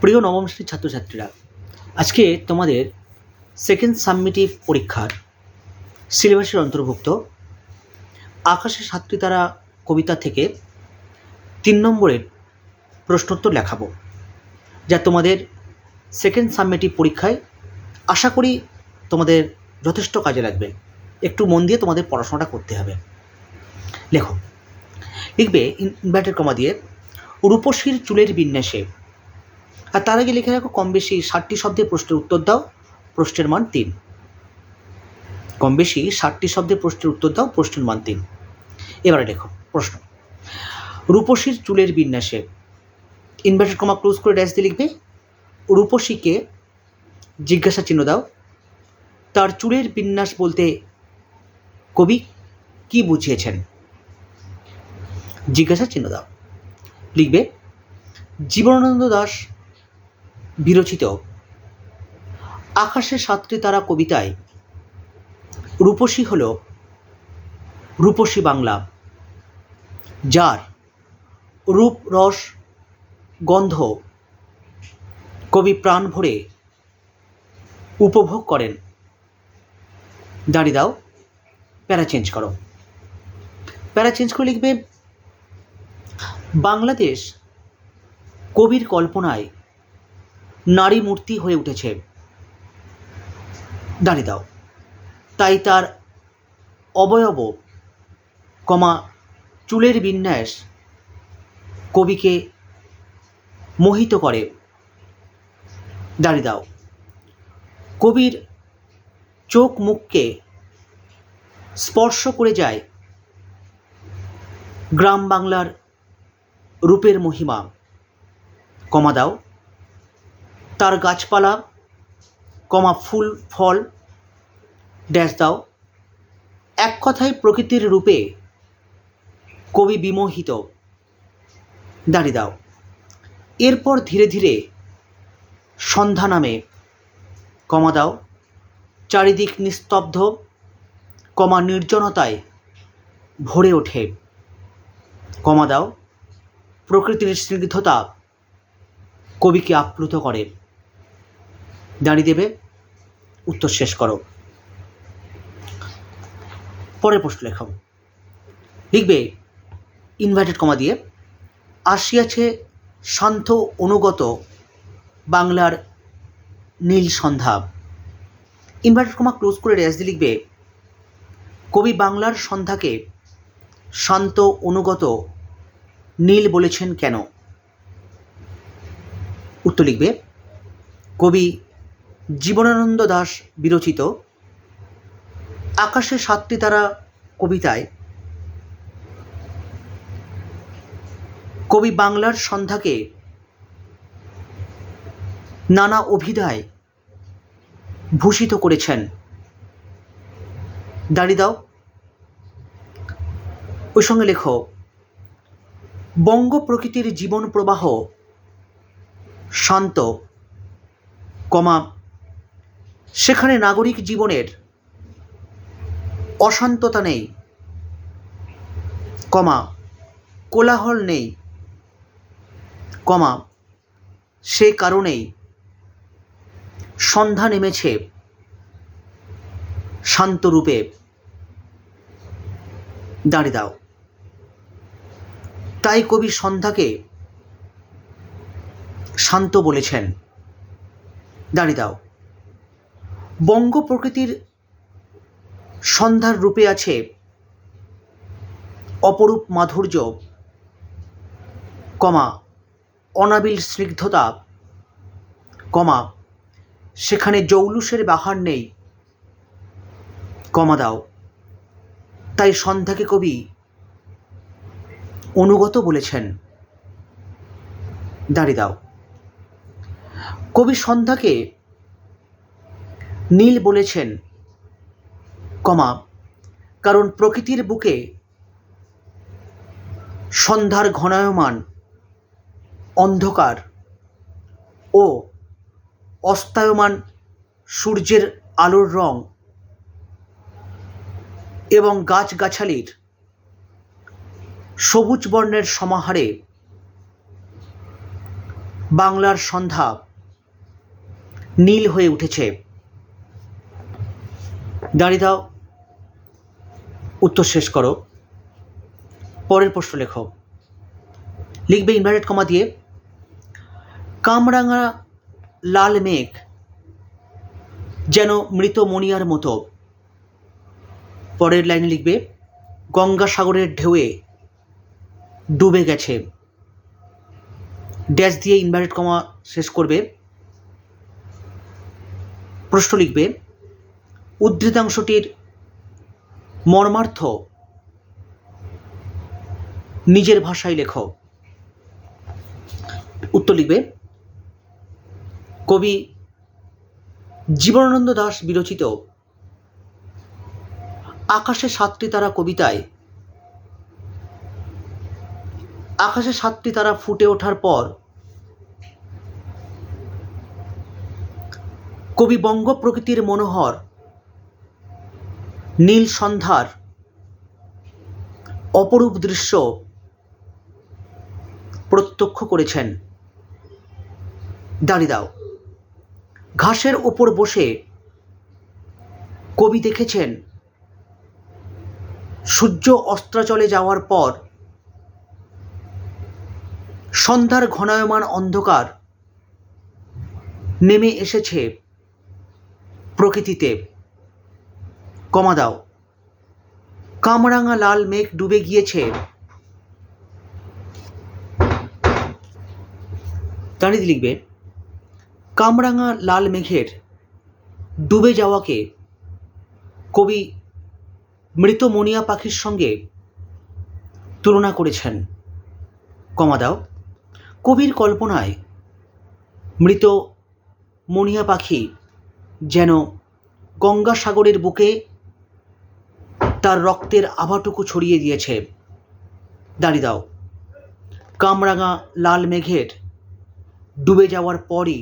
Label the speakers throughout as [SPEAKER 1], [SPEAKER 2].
[SPEAKER 1] প্রিয় নবম শ্রেণির ছাত্রছাত্রীরা, আজকে তোমাদের সেকেন্ড সাবমিটিভ পরীক্ষার সিলেবাসের অন্তর্ভুক্ত আকাশে সাতটি তারা কবিতা থেকে তিন নম্বরের প্রশ্নোত্তর লেখাবো, যা তোমাদের সেকেন্ড সাবমিটিভ পরীক্ষায় আশা করি তোমাদের যথেষ্ট কাজে লাগবে। একটু মন দিয়ে তোমাদের পড়াশোনাটা করতে হবে। লেখো, লিখবে ইনভার্টেড কমা দিয়ে রূপসীর চুলের বিন্যাসে আর তার আগে লিখে রাখো, কম বেশি ষাটটি শব্দে প্রশ্নের উত্তর দাও, প্রশ্নের মান তিন। কম বেশি ষাটটি শব্দে প্রশ্নের উত্তর দাও, প্রশ্নের মান তিন। এবারে লেখো প্রশ্ন। রূপসীর চুলের বিন্যাসে ইনভার্টেড কমা ক্লোজ করে ড্যাশ দিয়ে লিখবে, রূপসীকে জিজ্ঞাসা চিহ্ন দাও, তার চুলের বিন্যাস বলতে কবি কি বুঝিয়েছেন? জিজ্ঞাসা চিহ্ন দাও। লিখবে, জীবনানন্দ দাস বিরচিত। আকাশে সাতটি তারা কবিতায় রূপসী হল রূপসী বাংলা, যার রূপ, রস, গন্ধ কবি প্রাণ ভরে উপভোগ করেন। দাঁড়িয়ে দাও, প্যারা চেঞ্জ করো। প্যারা চেঞ্জ করে লিখবে, বাংলাদেশ কবির কল্পনায় নারী মূর্তি হয়ে উঠেছে। দাঁড়িয়ে দাও। তাই তার অবয়ব, কমা, চুলের বিন্যাস কবিকে মোহিত করে। দাঁড়িয়ে দাও। কবির চোখ মুখকে স্পর্শ করে যায় গ্রাম বাংলার রূপের মহিমা। কমা দাও। তার গাছপালা, কমা ফুল, ফল, ড্যাশ দাও। এক কথায় প্রকৃতির রূপে কবি বিমোহিত। দাঁড়িয়ে দাও। এরপর ধীরে ধীরে সন্ধ্যা নামে কমা দাও। চারিদিক নিস্তব্ধ, কমা নির্জনতায় ভরে ওঠে। কমা দাও। প্রকৃতির স্নিগ্ধতা কবিকে আপ্লুত করে। দাঁড়িয়ে দেবে। উত্তর শেষ করো। পরের প্রশ্ন লেখাও লিখবে ইনভার্টেড কমা দিয়ে, আসিয়াছে শান্ত অনুগত বাংলার নীল সন্ধ্যা। ইনভার্টেড কমা ক্লোজ করে রেস দিয়ে লিখবে, কবি বাংলার সন্ধ্যাকে শান্ত অনুগত নীল বলেছেন কেন? উত্তর লিখবে, কবি জীবনানন্দ দাস বিরচিত আকাশে সাতটি তারা কবিতায়। কবি বাংলার সন্ধ্যাকে নানা অভিধায় ভূষিত করেছেন। দাঁড়িয়ে দাও। ওই সঙ্গে লেখো, বঙ্গ প্রকৃতির জীবন প্রবাহ শান্ত, কমা সেখানে নাগরিক জীবনের অশান্ততা নেই, কমা, কোলাহল নেই, কমা, সে কারণেই সন্ধ্যা নেমেছে শান্তরূপে দাঁড়িয়ে দাও। তাই কবি সন্ধ্যাকে শান্ত বলেছেন। দাঁড়িয়ে দাও। বঙ্গ প্রকৃতির সন্ধ্যার রূপে আছে অপরূপ মাধুর্য, কমা, অনাবিল স্নিগ্ধতা, কমা, সেখানে জৌলুসের বাহার নেই, কমা দাও। তাই সন্ধ্যাকে কবি অনুগত বলেছেন, দাঁড়িয়ে দাও। কবি সন্ধ্যাকে নীল বলেছেন, কমা, কারণ প্রকৃতির বুকে সন্ধ্যার ঘনায়মান, অন্ধকার ও অস্তায়মান সূর্যের আলোর রং এবং গাছগাছালির সবুজ বর্ণের সমাহারে বাংলার সন্ধ্যা নীল হয়ে উঠেছে। দাঁড়িয়ে দাও। উত্তর শেষ করো। পরের প্রশ্ন লেখো। লিখবে ইনভার্টেড কমা দিয়ে, কামরাঙা লাল মেঘ যেন মৃত মনিয়ার মতো। পরের লাইনে লিখবে গঙ্গাসাগরের ঢেউয়ে ডুবে গেছে। ড্যাশ দিয়ে ইনভার্টেড কমা শেষ করবে। প্রশ্ন লিখবে উদ্ধৃতাংশটির মর্মার্থ নিজের ভাষায় লেখো। উত্তর লিখবে, কবি জীবনানন্দ দাস বিরচিত আকাশে সাতটি তারা কবিতায়, আকাশে সাতটি তারা ফুটে ওঠার পর কবি বঙ্গ প্রকৃতির মনোহর নীল সন্ধ্যার অপরূপ দৃশ্য প্রত্যক্ষ করেছেন দাঁড়িয়ে দাও ঘাসের ওপর বসে কবি দেখেছেন, সূর্য অস্ত্রাচলে যাওয়ার পর সন্ধ্যার ঘনায়মান অন্ধকার নেমে এসেছে প্রকৃতিতে। কমা দাও। কামরাঙা লাল মেঘ ডুবে গিয়েছে। দাঁড়িয়ে লিখবে। কামরাঙা লাল মেঘের ডুবে যাওয়াকে কবি মৃত মনিয়া পাখির সঙ্গে তুলনা করেছেন। কমা দাও। কবির কল্পনায় মৃত মনিয়া পাখি যেন গঙ্গাসাগরের বুকে তার রক্তের আভাটুকু ছড়িয়ে দিয়েছে। দাঁড়িয়ে দাও। কামরাঙা লাল মেঘের ডুবে যাওয়ার পরই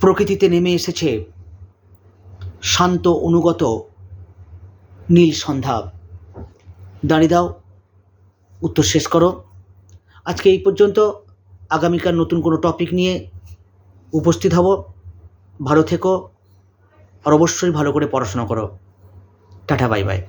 [SPEAKER 1] প্রকৃতিতে নেমে এসেছে শান্ত অনুগত নীল সন্ধ্যা। দাঁড়িয়ে দাও। উত্তর শেষ করো। আজকে এই পর্যন্ত আগামীকাল নতুন কোনো টপিক নিয়ে উপস্থিত হব। ভালো থেকো আর অবশ্যই ভালো করে পড়াশোনা করো। Tata bye bye.